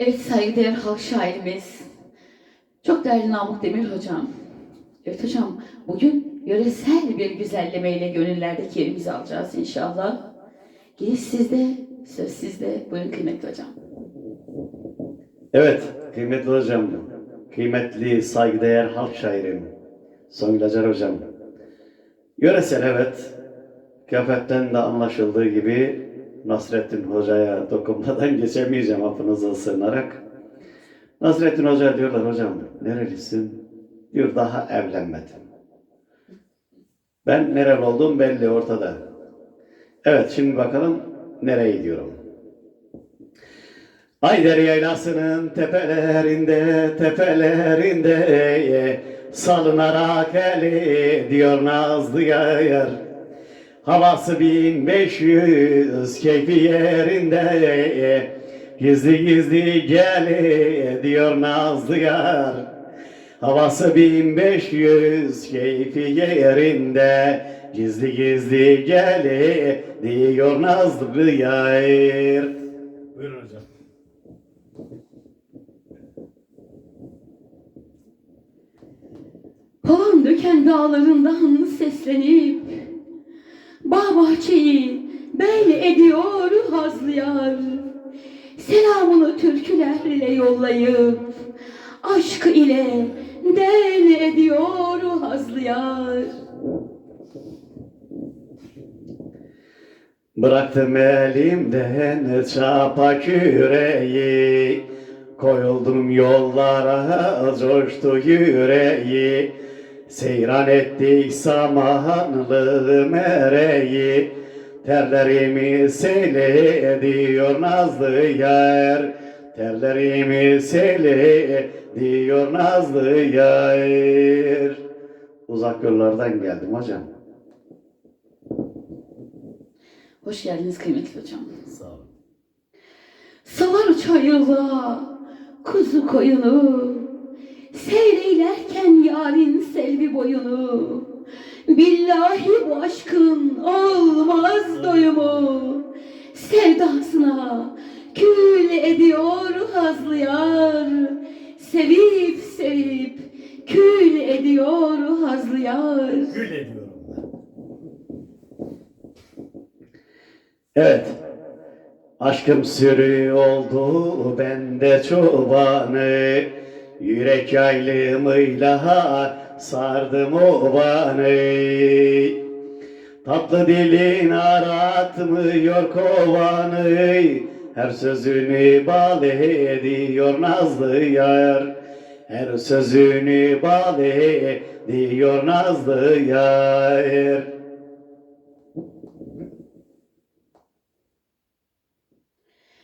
Evet saygıdeğer halk şairimiz. Çok değerli Namık Demir hocam. Evet hocam bugün yöresel bir güzellemeyle gönüllerdeki yerimizi alacağız inşallah. Giriş sizde, söz sizde. Buyurun kıymetli hocam. Evet, kıymetli hocam, kıymetli saygıdeğer halk şairim, Songül Acar hocam. Yöresel evet, kıyafetten de anlaşıldığı gibi Nasrettin Hoca'ya dokunmadan geçemeyeceğim hapınıza sığınarak. Nasrettin Hoca diyorlar hocam, nerelisin? Diyor daha evlenmedim. Ben nereli olduğum belli ortada. Evet, şimdi bakalım nereye gidiyorum. Aydere yaylasının tepelerinde, tepelerinde salınarak eli diyor Nazlı yar. Havası 1500 keyfi yerinde gizli gizli gel diyor Nazlı yar. Havası 1500 keyfi yerinde gizli gizli gel diyor Nazlı yar. Buyurun hocam. Kovan döken dağlarından seslenip Bağ bahçeyi bel ediyor hazlı yar. Selamını türkülerle yollayıp Aşkı ile del ediyor hazlı yar. Bıraktım elimden çapa küreği Koyuldum yollara coştu yüreği Seyran ettik samanlı mereği Terlerimi sel ediyor nazlı yer Terlerimi sel ediyor nazlı yer Uzak yollardan geldim hocam. Hoş geldiniz kıymetli hocam. Sağ olun. Salar çayırla kuzu koyunu Seyreylerken yarın selvi boyunu. Billahi bu aşkın olmaz doyumu. Sevdasına kül ediyor hazlı yar Sevip sevip kül ediyor hazlı yar Gül ediyorum. Evet. Aşkım sürü oldu bende çobanı Yürek yaylımıyla sardım obanı Tatlı dilin aratmıyor kovanı Her sözünü bal ediyor nazlı yar. Her sözünü bal ediyor nazlı yar.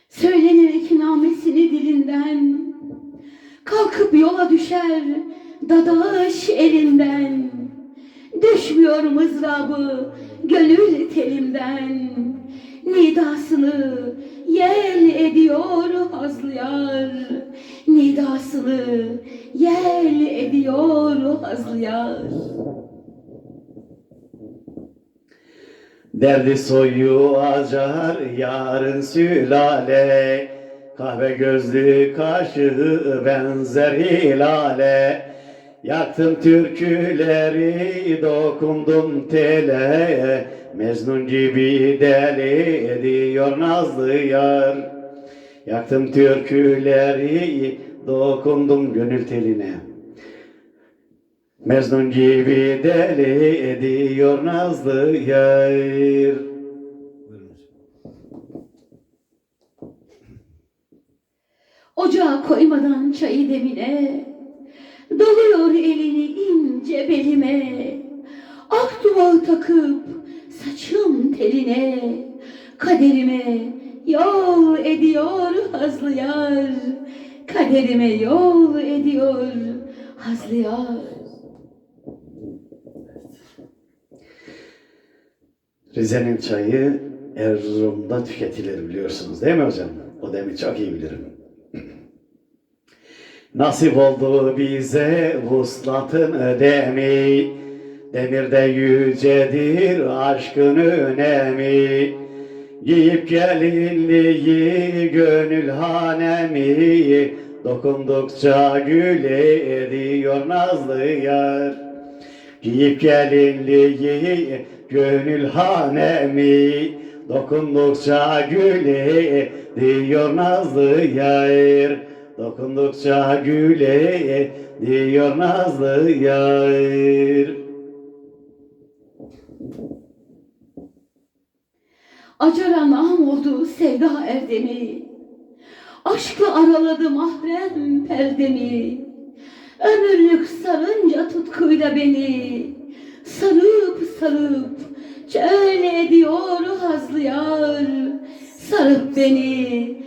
Söylenir namesini düşer dadaş elinden. Düşmüyor mızrabı gönül telimden. Nidasını yel ediyor hazlı yar Nidasını yel ediyor hazlı yar Derdi soyu acar yarın sülale Kahve gözlü kaşı benzer hilale. Yaktım türküleri dokundum tele. Mecnun gibi deli ediyor nazlı yar. Yaktım türküleri dokundum gönül teline. Mecnun gibi deli ediyor nazlı yar. Ocağa koymadan çayı demine. Doluyor elini ince belime. Ak duvağı takıp saçım teline. Kaderime yol ediyor hazlı yar. Kaderime yol ediyor hazlı yar. Rize'nin çayı Erzurum'da tüketilir biliyorsunuz değil mi hocam? O demi çok iyi bilirim. Nasip oldu bize vuslatın ödemi. Demirde yücedir aşkın önemi. Giyip gelinliği gönül hanemi. Dokundukça gül ediyor nazlı yar. Giyip gelinliği gönül hanemi. Dokundukça gül ediyor nazlı yar Dokundukça güle diyor nazlı yar. Acaran am oldu sevda erdemi. Aşkla araladı mahrem perdemi. Ömürlük sarınca tutkuyla beni. Sarıp sarıp şöyle ediyor hazlı yar. Sarıp beni